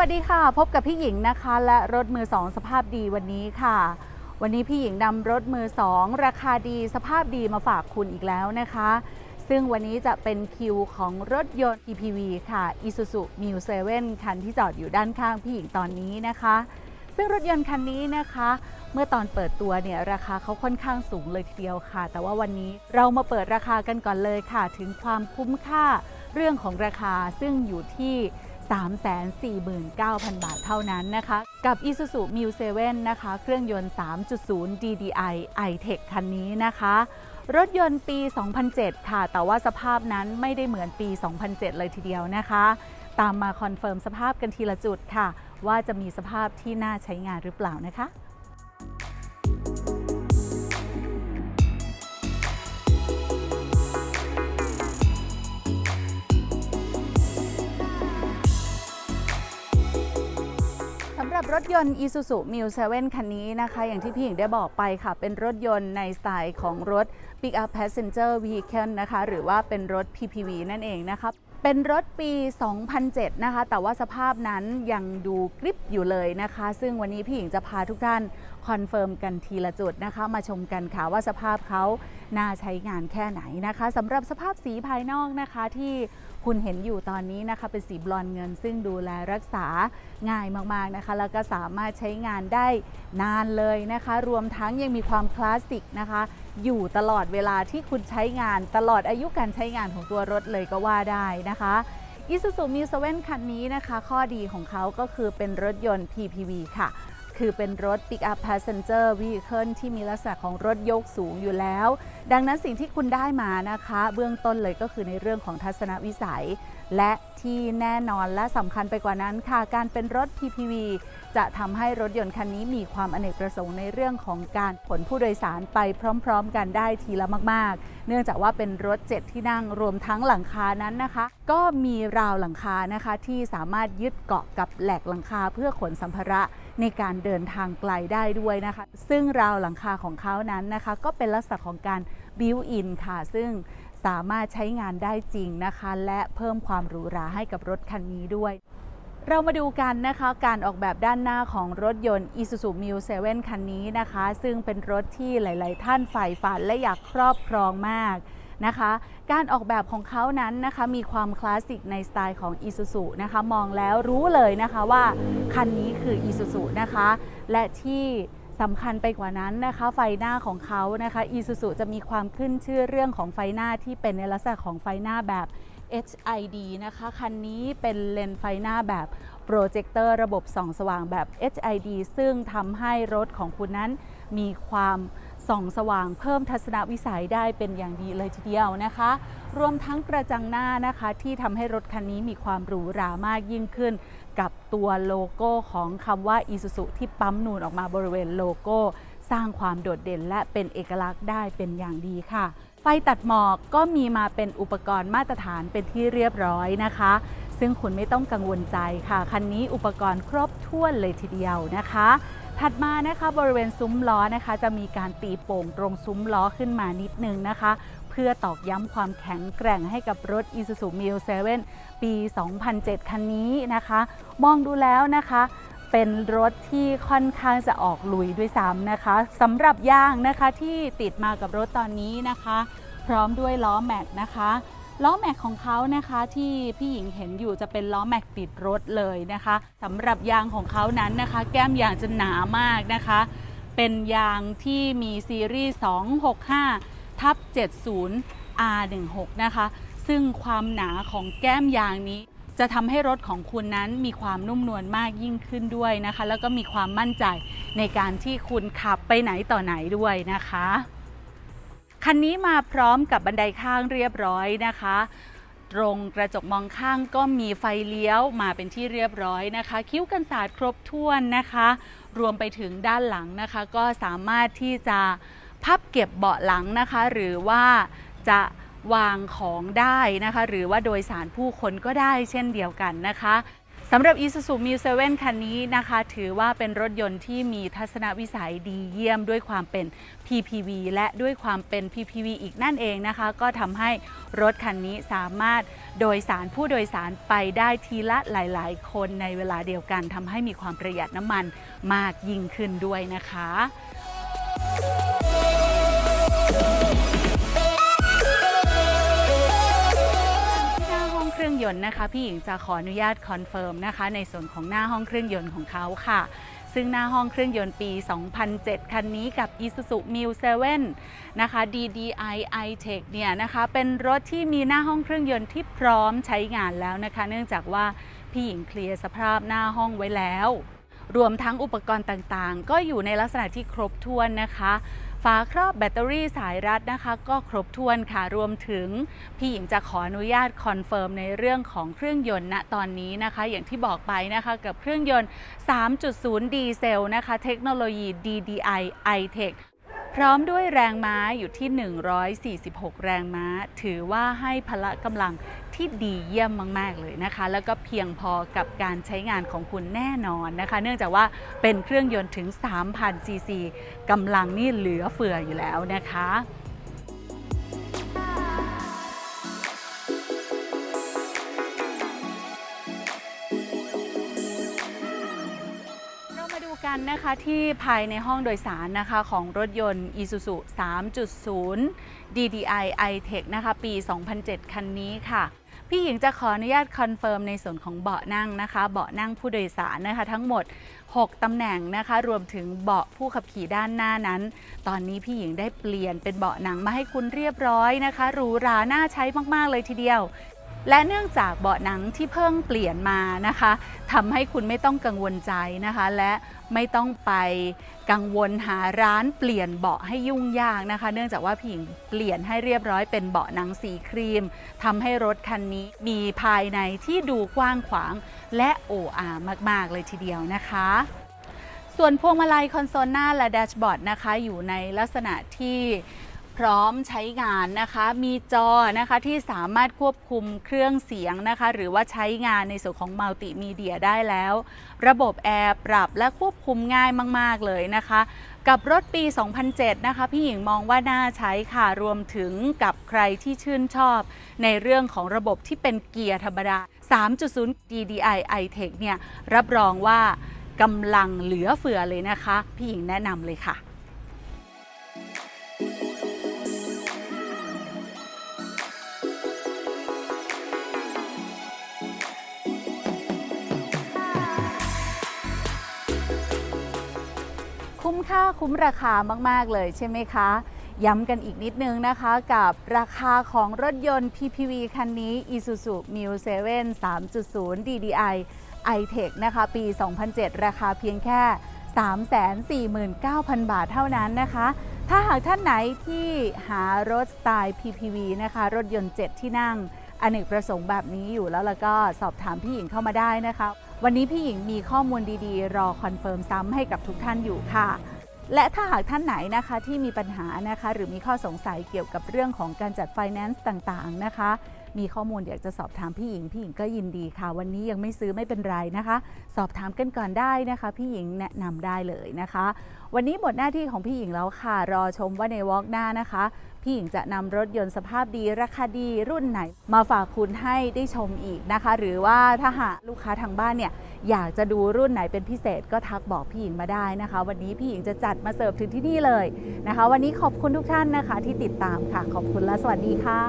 วัสดีค่ะ พบกับพี่หญิงนะคะ และรถมือ2สภาพดีวันนี้ค่ะ วันนี้พี่หญิงนำรถมือ2ราคาดีสภาพดีมาฝากคุณอีกแล้วนะคะ ซึ่งวันนี้จะเป็นคิวของรถยนต์ EPV ค่ะ Isuzu Mu 7คันที่จอดอยู่ด้านข้างพี่หญิงตอนนี้นะคะ ซึ่งรถยนต์คันนี้นะคะ เมื่อตอนเปิดตัวเนี่ยราคาเขาค่อนข้างสูงเลยทีเดียวค่ะ แต่ว่าวันนี้เรามาเปิดราคากันก่อนเลยค่ะ ถึงความคุ้มค่าเรื่องของราคาซึ่งอยู่ที่ 349,000 บาทเท่านั้นนะคะ กับ Isuzu Mu 7 นะคะ เครื่องยนต์ 3.0 DDI i-Tech คันนี้นะคะ รถยนต์ปี 2007 ค่ะ แต่ว่าสภาพนั้นไม่ได้เหมือนปี 2007 เลยทีเดียวนะคะ ตามมาคอนเฟิร์มสภาพกันทีละจุดค่ะ ว่าจะมีสภาพที่น่าใช้งานหรือเปล่านะคะ รับรถยนต์ Isuzu Mu 7 คันนี้นะคะ อย่างที่พี่หญิงได้บอกไปค่ะ เป็นรถยนต์ในสไตล์ของรถ Pick Up Passenger Vehicle นะคะ หรือว่าเป็นรถ PPV นั่นเองนะคะ เป็นรถปี 2007 นะคะ แต่ว่าสภาพนั้นยังดูกริบอยู่เลยนะคะ ซึ่งวันนี้พี่หญิงจะพาทุกท่านคอนเฟิร์มกันทีละจุดนะคะ มาชมกันค่ะว่าสภาพเขาน่าใช้งานแค่ไหนนะคะสำหรับสภาพสีภายนอกนะคะที่คุณเห็นอยู่ตอนนี้นะคะ เป็นสีบลอนเงิน ซึ่งดูแลรักษาง่ายมากๆนะคะ แล้วก็สามารถใช้งานได้นานเลยนะคะ รวมทั้งยังมีความคลาสสิกนะคะอยู่ตลอดเวลาที่คุณใช้งานตลอดอายุการใช้งานของตัวรถเลยก็ว่าได้นะคะ Isuzu Mu 7คันนี้นะคะ ข้อดีของเขาก็คือเป็นรถยนต์ PPV ค่ะ คือเป็นรถ Pick Up Passenger Vehicle ที่มีลักษณะของรถยกสูงอยู่แล้ว ดังนั้นสิ่งที่คุณได้มานะคะ เบื้องต้นเลยก็คือในเรื่องของทัศนวิสัย และที่แน่นอนและสำคัญไปกว่านั้นค่ะ การเป็นรถ PPV จะทำให้รถยนต์คันนี้มีความอเนกประสงค์ในเรื่องของการขนผู้โดยสารไปพร้อม ๆ กันได้ทีละมาก ๆ เนื่องจากว่าเป็นรถ7ที่นั่งรวมทั้งหลังคานั้นนะคะ ก็มีราวหลังคานะคะที่สามารถยึดเกาะกับแหลกหลังคาเพื่อขนสัมภาระในการเดินทางไกลได้ด้วยนะคะ ซึ่งราวหลังคาของเขานั้นนะคะ ก็เป็นลักษณะของการบิวอินค่ะ ซึ่งสามารถใช้งานได้จริงนะคะ และเพิ่มความหรูหราให้กับรถคันนี้ด้วย เรามาดูกันนะคะ การออกแบบด้านหน้าของรถยนต์ Isuzu Mu 7คันนี้นะคะ ซึ่งเป็นรถที่หลาย ๆ ท่านใฝ่ฝันและอยากครอบครองมาก นะคะ การออกแบบของเขานั้นนะคะมีความคลาสสิกในสไตล์ของ Isuzu นะคะมองแล้วรู้เลยนะคะว่าคันนี้คือ Isuzu นะคะ และที่สำคัญไปกว่านั้นนะคะ ไฟหน้าของเขานะคะ Isuzu จะมีความขึ้นชื่อเรื่องของไฟหน้าที่เป็นในลักษณะของไฟหน้าแบบ HID นะคะ คันนี้เป็นเลนส์ไฟหน้าแบบโปรเจคเตอร์ระบบส่องสว่างแบบ HID ซึ่งทำให้รถของคุณนั้นมีความ ส่องสว่างเพิ่มทัศนวิสัยได้เป็นอย่างดีเลยทีเดียวนะคะ รวมทั้งกระจังหน้านะคะ ที่ทำให้รถคันนี้มีความหรูหรามากยิ่งขึ้น กับตัวโลโก้ของคำว่า Isuzu ที่ปั๊มนูนออกมาบริเวณโลโก้ สร้างความโดดเด่นและเป็นเอกลักษณ์ได้เป็นอย่างดีค่ะไฟตัดหมอกก็มีมาเป็นอุปกรณ์มาตรฐานเป็นที่เรียบร้อยนะคะ ซึ่งคุณไม่ต้องกังวลใจค่ะ คันนี้อุปกรณ์ครบถ้วนเลยทีเดียวนะคะถัดมานะคะบริเวณซุ้มล้อนะคะ จะมีการตีโป่งตรงซุ้มล้อขึ้นมานิดนึงนะคะ เพื่อตอกย้ำความแข็งแกร่งให้กับรถ Isuzu Mu 7ปี 2007 คันนี้นะคะ มองดูแล้วนะคะเป็นรถที่ค่อนข้างจะออกลุยด้วยซ้ำนะคะสำหรับยางนะคะที่ติดมากับรถตอนนี้นะคะ พร้อมด้วยล้อแม็กนะคะ ล้อแม็กของเขานะคะที่พี่หญิงเห็นอยู่จะเป็นล้อแม็กติดรถเลยนะคะสำหรับยางของเขานั้นนะคะ แก้มยางจะหนามากนะคะ เป็นยางที่มีซีรีส์ 265 ทับ 70 R16 นะคะ ซึ่งความหนาของแก้มยางนี้จะทำให้รถของคุณนั้นมีความนุ่มนวลมากยิ่งขึ้นด้วยนะคะ แล้วก็มีความมั่นใจในการที่คุณขับไปไหนต่อไหนด้วยนะคะ คันนี้มาพร้อมกับบันไดข้างเรียบร้อยนะคะ ตรงกระจกมองข้างก็มีไฟเลี้ยวมาเป็นที่เรียบร้อยนะคะ คิ้วกันศาสตร์ครบถ้วนนะคะ รวมไปถึงด้านหลังนะคะ ก็สามารถที่จะพับเก็บเบาะหลังนะคะ หรือว่าจะวางของได้นะคะ หรือว่าโดยสารผู้คนก็ได้เช่นเดียวกันนะคะ สำหรับ Isuzu m u 7คันนี้นะคะ ถือว่าเป็นรถยนต์ที่มีทัศนวิสัยดีเยี่ยมด้วยความเป็น PPV และด้วยความเป็น PPV อีกนั่นเองนะคะ ก็ทำให้รถคันนี้สามารถโดยสารผู้โดยสารไปได้ทีละหลาย ๆ คนในเวลาเดียวกันทำให้มีความประหยัดน้ำมันมากยิ่งขึ้นด้วยนะคะ เครื่องยนต์นะคะ พี่หญิงจะขออนุญาตคอนเฟิร์มนะคะ ในส่วนของหน้าห้องเครื่องยนต์ของเขาค่ะ ซึ่งหน้าห้องเครื่องยนต์ปี 2007 คันนี้กับ Isuzu Mu 7 นะคะ DDI iTech เนี่ยนะคะ เป็นรถที่มีหน้าห้องเครื่องยนต์ที่พร้อมใช้งานแล้วนะคะ เนื่องจากว่าพี่หญิงเคลียร์สภาพหน้าห้องไว้แล้ว รวมทั้งอุปกรณ์ต่างๆ ก็อยู่ในลักษณะที่ครบถ้วนนะคะ ฝาครอบแบตเตอรี่สายรัดนะคะ ก็ครบถ้วนค่ะ รวมถึงพี่หญิงจะขออนุญาตคอนเฟิร์มในเรื่องของเครื่องยนต์ณตอนนี้นะคะ อย่างที่บอกไปนะคะกับเครื่องยนต์ 3.0 ดีเซลนะคะ เทคโนโลยี DDI iTech ร้อมด้วยแรงม้าอยู่ที่ 146 แรงม้า ถือว่าให้พละกำลังที่ดีเยี่ยมมาก ๆ เลยนะคะ แล้วก็เพียงพอกับการใช้งานของคุณแน่นอนนะคะ เนื่องจากว่าเป็นเครื่องยนต์ถึง 3,000 ซีซีกำลังนี่เหลือเฟืออยู่แล้วนะคะันนะคะที่ภายในห้องโดยสารนะคะของรถยนต์ Isuzu 3.0 DDI iTech นะคะปี 2007 คันนี้ค่ะ พี่หญิงจะขออนุญาตคอนเฟิร์มในส่วนของเบาะนั่งนะคะ เบาะนั่งผู้โดยสารนะคะทั้งหมด 6 ตำแหน่งนะคะ รวมถึงเบาะผู้ขับขี่ด้านหน้านั้น ตอนนี้พี่หญิงได้เปลี่ยนเป็นเบาะหนังมาให้คุณเรียบร้อยนะคะหรูหราน่าใช้มากๆเลยทีเดียว และเนื่องจากเบาะหนังที่เพิ่งเปลี่ยนมานะคะทำให้คุณไม่ต้องกังวลใจนะคะ และไม่ต้องไปกังวลหาร้านเปลี่ยนเบาะให้ยุ่งยากนะคะ เนื่องจากว่าพี่หญิงเปลี่ยนให้เรียบร้อยเป็นเบาะหนังสีครีมทำให้รถคันนี้มีภายในที่ดูกว้างขวาง และโอ้อามาก ๆ เลยทีเดียวนะคะส่วนพวงมาลัยคอนโซลหน้าและแดชบอร์ดนะคะ อยู่ในลักษณะที่ ร้อมใช้งานนะคะ มีจอนะคะที่สามารถควบคุมเครื่องเสียงนะคะ หรือว่าใช้งานในส่วนของมัลติมีเดียได้แล้ว ระบบแอร์ปรับและควบคุมง่ายมาก ๆ เลยนะคะ กับรถปี 2007 นะคะ พี่หญิงมองว่าน่าใช้ค่ะ รวมถึงกับใครที่ชื่นชอบ ในเรื่องของระบบที่เป็นเกียร์ธรรมดา 3.0 DDI iTech เนี่ย รับรองว่ากำลังเหลือเฟือเลยนะคะ พี่หญิงแนะนำเลยค่ะ คุ้มค่าคุ้มราคามาก ๆ เลยใช่ไหมคะ ย้ำกันอีกนิดนึงนะคะกับราคาของรถยนต์ PPV คันนี้ Isuzu Mu 7 3.0 DDI iTech นะคะ ปี 2007 ราคาเพียงแค่ 349,000 บาทเท่านั้นนะคะ ถ้าหากท่านไหนที่หารถสไตล์ PPV นะคะ รถยนต์ 7 ที่นั่งอเนกประสงค์แบบนี้อยู่แล้วแล้วก็สอบถามพี่หญิงเข้ามาได้นะคะ วันนี้พี่หญิงมีข้อมูลดีๆ รอคอนเฟิร์มซ้ำให้กับทุกท่านอยู่ค่ะ และถ้าหากท่านไหนนะคะที่มีปัญหานะคะ หรือมีข้อสงสัยเกี่ยวกับเรื่องของการจัดไฟแนนซ์ต่างๆนะคะมีข้อมูลอยากจะสอบถามพี่หญิง พี่หญิงก็ยินดีค่ะ วันนี้ยังไม่ซื้อไม่เป็นไรนะคะ สอบถามกันก่อนได้นะคะ พี่หญิงแนะนำได้เลยนะคะ วันนี้หมดหน้าที่ของพี่หญิงแล้วค่ะ รอชมว่าในวอล์กหน้านะคะ พี่หญิงจะนำรถยนต์สภาพดีราคาดีรุ่นไหน มาฝากคุณให้ได้ชมอีกนะคะ หรือว่าถ้าหากลูกค้าทางบ้านเนี่ยอยากจะดูรุ่นไหนเป็นพิเศษก็ทักบอกพี่หญิงมาได้นะคะ วันนี้พี่หญิงจะจัดมาเสิร์ฟถึงที่นี่เลยนะคะ วันนี้ขอบคุณทุกท่านนะคะ ที่ติดตามค่ะ ขอบคุณและสวัสดีค่ะ